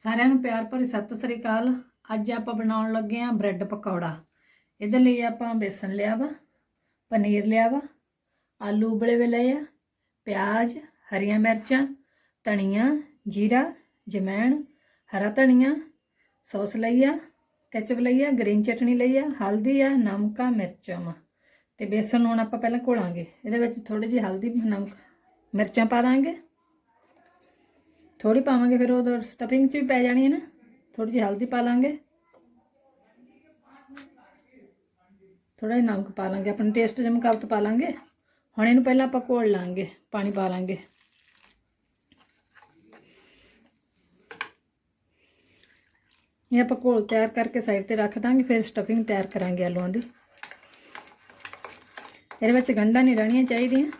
ਸਾਰਿਆਂ ਨੂੰ ਪਿਆਰ ਭਰੀ ਸਤਿ ਸ੍ਰੀ ਅਕਾਲ। ਅੱਜ ਆਪਾਂ ਬਣਾਉਣ ਲੱਗੇ ਆਂ ਬ੍ਰੈਡ ਪਕੌੜਾ। ਇਹਦੇ ਲਈ ਆਪਾਂ ਬੇਸਨ ਲਿਆ ਵਾ, ਪਨੀਰ ਲਿਆ ਵਾ, ਆਲੂ ਉਬਲੇ ਵੇ ਲਏ ਆ, ਪਿਆਜ਼, ਹਰੀਆਂ ਮਿਰਚਾਂ, ਧਨੀਆ, ਜੀਰਾ, ਜਮੈਣ, ਹਰਾ ਧਨੀਆ, ਸੌਸ ਲਈ ਆ ਕੈਚਅਪ ਲਈ ਆ, ਗ੍ਰੀਨ ਚਟਨੀ ਲਈ ਆ, ਹਲਦੀ ਆ, ਨਮਕ ਆ, ਮਿਰਚਾਂ ਵਾ। ਤੇ ਬੇਸਨ ਨੂੰ ਹੁਣ ਆਪਾਂ ਪਹਿਲਾਂ ਘੋਲਾਂਗੇ। ਇਹਦੇ ਵਿੱਚ ਥੋੜੀ ਜਿਹੀ ਹਲਦੀ, ਨਮਕ, ਮਿਰਚਾਂ ਪਾ ਦਾਂਗੇ। ਥੋੜੀ ਪਾਵਾਂਗੇ ਫਿਰ ਉਹ ਸਟਫਿੰਗ ਚ ਵੀ ਪੈ ਜਾਣੀ ਹੈ ਨਾ ਥੋੜੀ ਜਿਹੀ ਹਲਦੀ ਪਾ ਲਾਂਗੇ। ਥੋੜਾ ਜਿਹਾ ਨਮਕ ਪਾ ਲਾਂਗੇ, ਆਪਣੇ ਟੇਸਟ ਦੇ ਮੁਤਾਬਕ ਪਾ ਲਾਂਗੇ। ਹੁਣ ਇਹਨੂੰ ਪਹਿਲਾਂ ਆਪਾਂ ਘੋਲ ਲਾਂਗੇ, ਪਾਣੀ ਪਾ ਲਾਂਗੇ। ਇਹ ਆਪਾਂ ਘੋਲ ਤਿਆਰ ਕਰਕੇ ਸਾਈਡ ਤੇ ਰੱਖ ਦਾਂਗੇ, ਫਿਰ ਸਟਫਿੰਗ ਤਿਆਰ ਕਰਾਂਗੇ ਆਲੂਆਂ ਦੀ। ਇਹਦੇ ਵਿੱਚ ਗੰਢਾਂ ਨਹੀਂ ਰਹਿਣੀਆਂ ਚਾਹੀਦੀਆਂ।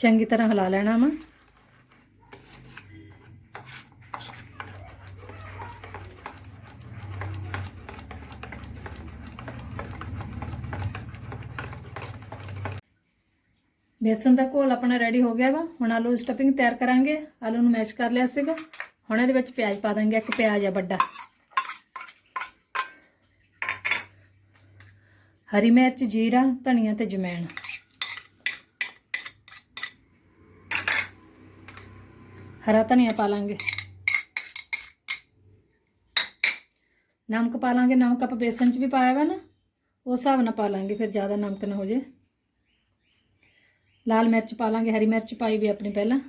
ਚੰਗੀ ਤਰ੍ਹਾਂ ਹਿਲਾ ਲੈਣਾ ਵਾ। ਬੇਸਨ ਦਾ ਘੋਲ ਆਪਣਾ ਰੈਡੀ ਹੋ ਗਿਆ ਵਾ। ਹੁਣ ਆਲੂ ਦੀ ਸਟਫਿੰਗ ਤਿਆਰ ਕਰਾਂਗੇ। ਆਲੂ ਨੂੰ ਮੈਸ਼ ਕਰ ਲਿਆ ਸੀਗਾ। ਹੁਣ ਇਹਦੇ ਵਿੱਚ ਪਿਆਜ਼ ਪਾ ਦਾਂਗੇ। ਇੱਕ ਪਿਆਜ਼ ਆ ਵੱਡਾ। ਹਰੀ ਮਿਰਚ, ਜੀਰਾ, ਧਨੀਆ ਤੇ ਜਮੈਣ। ਹਰਾ ਧਨੀਆ ਪਾ ਲਾਂਗੇ। ਨਮਕ ਪਾ ਲਾਂਗੇ, ਨਮਕ ਆਪਾਂ ਬੇਸਨ 'ਚ ਵੀ ਪਾਇਆ ਵਾ ਨਾ, ਉਸ ਹਿਸਾਬ ਨਾਲ ਪਾ ਲਾਂਗੇ, ਫਿਰ ਜ਼ਿਆਦਾ ਨਮਕ ਨਾ ਹੋ ਜੇ। ਲਾਲ ਮਿਰਚ ਪਾ ਲਾਂਗੇ, ਹਰੀ ਮਿਰਚ ਪਾਈ ਵੀ ਆਪਣੀ ਪਹਿਲਾਂ।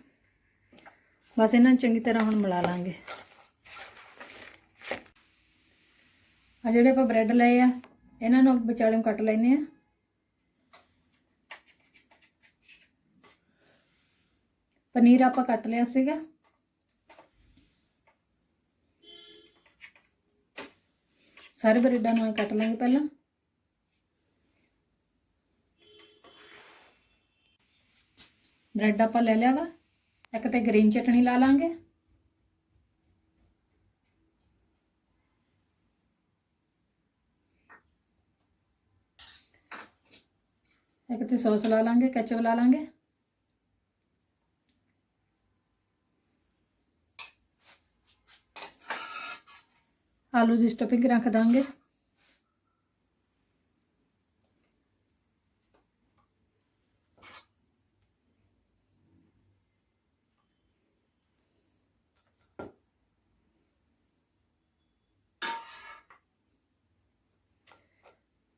ਬਸ ਇਹਨਾਂ ਨੂੰ ਚੰਗੀ ਤਰ੍ਹਾਂ ਹੁਣ ਮਿਲਾ ਲਾਂਗੇ। ਆ ਜਿਹੜੇ ਆਪਾਂ ਬ੍ਰੈਡ ਲਏ ਆ, ਇਹਨਾਂ ਨੂੰ ਵਿਚਾਲੇ ਨੂੰ ਕੱਟ ਲੈਨੇ ਆ। ਪਨੀਰ ਆਪਾਂ ਕੱਟ ਲਿਆ ਸੀਗਾ। ਸਾਰੇ ਬ੍ਰੈਡਾਂ ਨੂੰ ਐਂ ਕੱਟ ਲਾਂਗੇ ਪਹਿਲਾਂ। ਬ੍ਰੈਡ ਆਪਾਂ ਲੈ ਲਿਆ ਵਾ। ਇੱਕ ਤੇ ਗ੍ਰੀਨ ਚਟਣੀ ਲਾ ਲਾਂਗੇ। ਇੱਕ ਤੇ ਸੌਸ ਲਾ ਲਾਂਗੇ, ਕੈਚਅਪ ਲਾ ਲਾਂਗੇ। ਆਲੂ ਦੀ ਸਟਫਿੰਗ ਰੱਖ ਦਾਂਗੇ।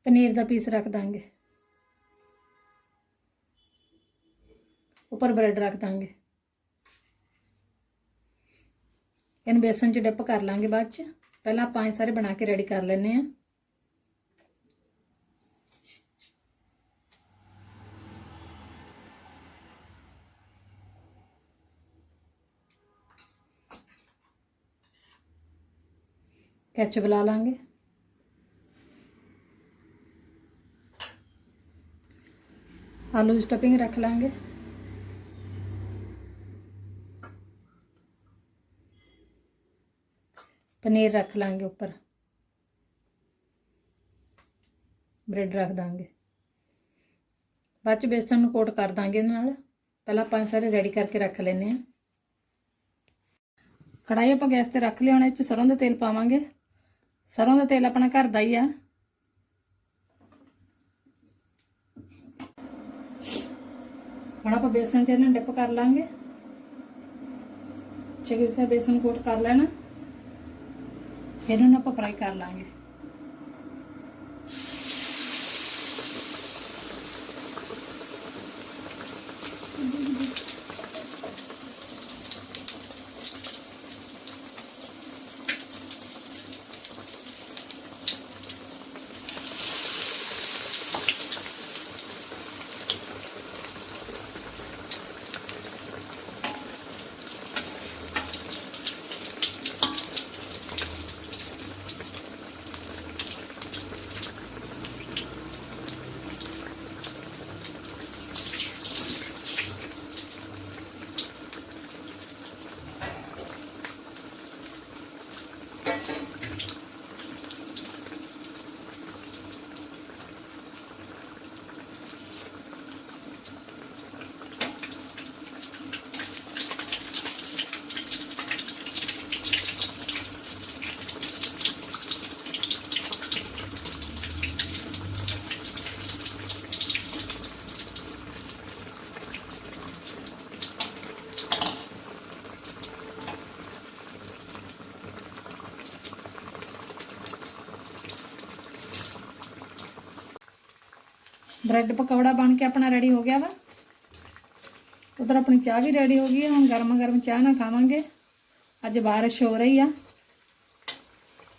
ਪਨੀਰ ਦਾ ਪੀਸ ਰੱਖ ਦਾਂਗੇ। ਉੱਪਰ ਬ੍ਰੈਡ ਰੱਖ ਦਾਂਗੇ। ਇਹਨੂੰ ਬੇਸਨ 'ਚ ਡਿਪ ਕਰ ਲਾਂਗੇ ਬਾਅਦ 'ਚ। ਪਹਿਲਾਂ ਆਪਾਂ ਇਹ ਸਾਰੇ ਬਣਾ ਕੇ ਰੈਡੀ ਕਰ ਲੈਨੇ ਆ ਕੈਚਅਪ ਲਾ ਲਾਂਗੇ। ਆਲੂ ਦੀ ਸਟਫਿੰਗ ਰੱਖ ਲਾਂਗੇ। ਪਨੀਰ ਰੱਖ ਲਾਂਗੇ ਉੱਪਰ। ਬ੍ਰੈਡ ਰੱਖ ਦਾਂਗੇ। ਬਾਅਦ ਚ ਬੇਸਨ ਨੂੰ ਕੋਟ ਕਰ ਦਾਂਗੇ ਇਹਦੇ ਨਾਲ। ਪਹਿਲਾਂ ਆਪਾਂ ਸਾਰੇ ਰੈਡੀ ਕਰਕੇ ਰੱਖ ਲੈਨੇ ਆ ਕੜਾਈ ਆਪਾਂ ਗੈਸ ਤੇ ਰੱਖ ਲਿਆ, ਹੁਣ ਇਹ ਚ ਸਰੋਂ ਦਾ ਤੇਲ ਪਾਵਾਂਗੇ। ਸਰੋਂ ਦਾ ਤੇਲ ਆਪਣਾ ਘਰ ਦਾ ਹੀ ਆ। ਹੁਣ ਆਪਾਂ ਬੇਸਨ ਚ ਇਹਨੂੰ ਡਿਪ ਕਰ ਲਾਂਗੇ। ਚੰਗੀ ਤਰ੍ਹਾਂ ਬੇਸਨ ਕੋਟ ਕਰ ਲੈਣਾ। ਫਿਰ ਇਹਨੂੰ ਆਪਾਂ ਫਰਾਈ ਕਰ ਲਾਂਗੇ। ਬ੍ਰੈਡ ਪਕੌੜਾ ਬਣ ਕੇ ਆਪਣਾ ਰੈਡੀ ਹੋ ਗਿਆ ਵਾ। ਉਧਰ ਆਪਣੀ ਚਾਹ ਵੀ ਰੈਡੀ ਹੋ ਗਈ ਹੈ, ਹੁਣ ਗਰਮ ਗਰਮ ਚਾਹ ਨਾਲ ਖਾਵਾਂਗੇ। ਅੱਜ ਬਾਰਿਸ਼ ਹੋ ਰਹੀ ਆ।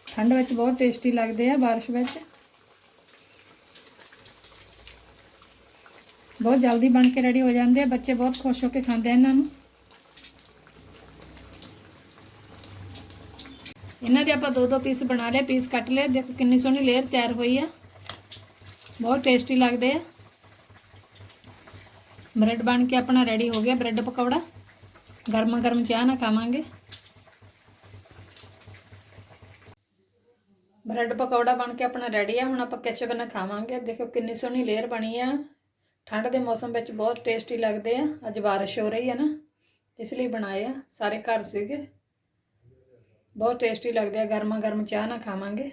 ਠੰਡ ਵਿੱਚ ਬਹੁਤ ਟੇਸਟੀ ਲੱਗਦੇ ਆ ਬਾਰਿਸ਼ ਵਿੱਚ। ਬਹੁਤ ਜਲਦੀ ਬਣ ਕੇ ਰੈਡੀ ਹੋ ਜਾਂਦੇ ਆ, ਬੱਚੇ ਬਹੁਤ ਖੁਸ਼ ਹੋ ਕੇ ਖਾਂਦੇ ਆ ਇਹਨਾਂ ਨੂੰ। ਇਹਨਾਂ ਦੇ ਆਪਾਂ ਦੋ ਦੋ ਪੀਸ ਬਣਾ ਲਿਆ ਪੀਸ ਕੱਟ ਲਿਆ ਦੇਖੋ ਕਿੰਨੀ ਸੋਹਣੀ ਲੇਅਰ ਤਿਆਰ ਹੋਈ ਆ। ਬਹੁਤ ਟੇਸਟੀ ਲੱਗਦੇ ਆ। ਬ੍ਰੈਡ ਬਣ ਕੇ ਆਪਣਾ ਰੈਡੀ ਹੋ ਗਿਆ ਬ੍ਰੈਡ ਪਕੌੜਾ। ਗਰਮਾ ਗਰਮ ਚਾਹ ਨਾਲ ਖਾਵਾਂਗੇ। ਬ੍ਰੈਡ ਪਕੌੜਾ ਬਣ ਕੇ ਆਪਣਾ ਰੈਡੀ ਆ, ਹੁਣ ਆਪਾਂ ਕੈਚਅਪ ਨਾਲ ਖਾਵਾਂਗੇ। ਦੇਖੋ ਕਿੰਨੀ ਸੋਹਣੀ ਲੇਅਰ ਬਣੀ ਆ। ਠੰਡ ਦੇ ਮੌਸਮ ਵਿੱਚ ਬਹੁਤ ਟੇਸਟੀ ਲੱਗਦੇ ਆ। ਅੱਜ ਬਾਰਿਸ਼ ਹੋ ਰਹੀ ਹੈ ਨਾ, ਇਸ ਲਈ ਬਣਾਏ ਆ। ਸਾਰੇ ਘਰ ਸੀਗੇ। ਬਹੁਤ ਟੇਸਟੀ ਲੱਗਦੇ ਆ। ਗਰਮਾ ਗਰਮ ਚਾਹ ਨਾਲ ਖਾਵਾਂਗੇ।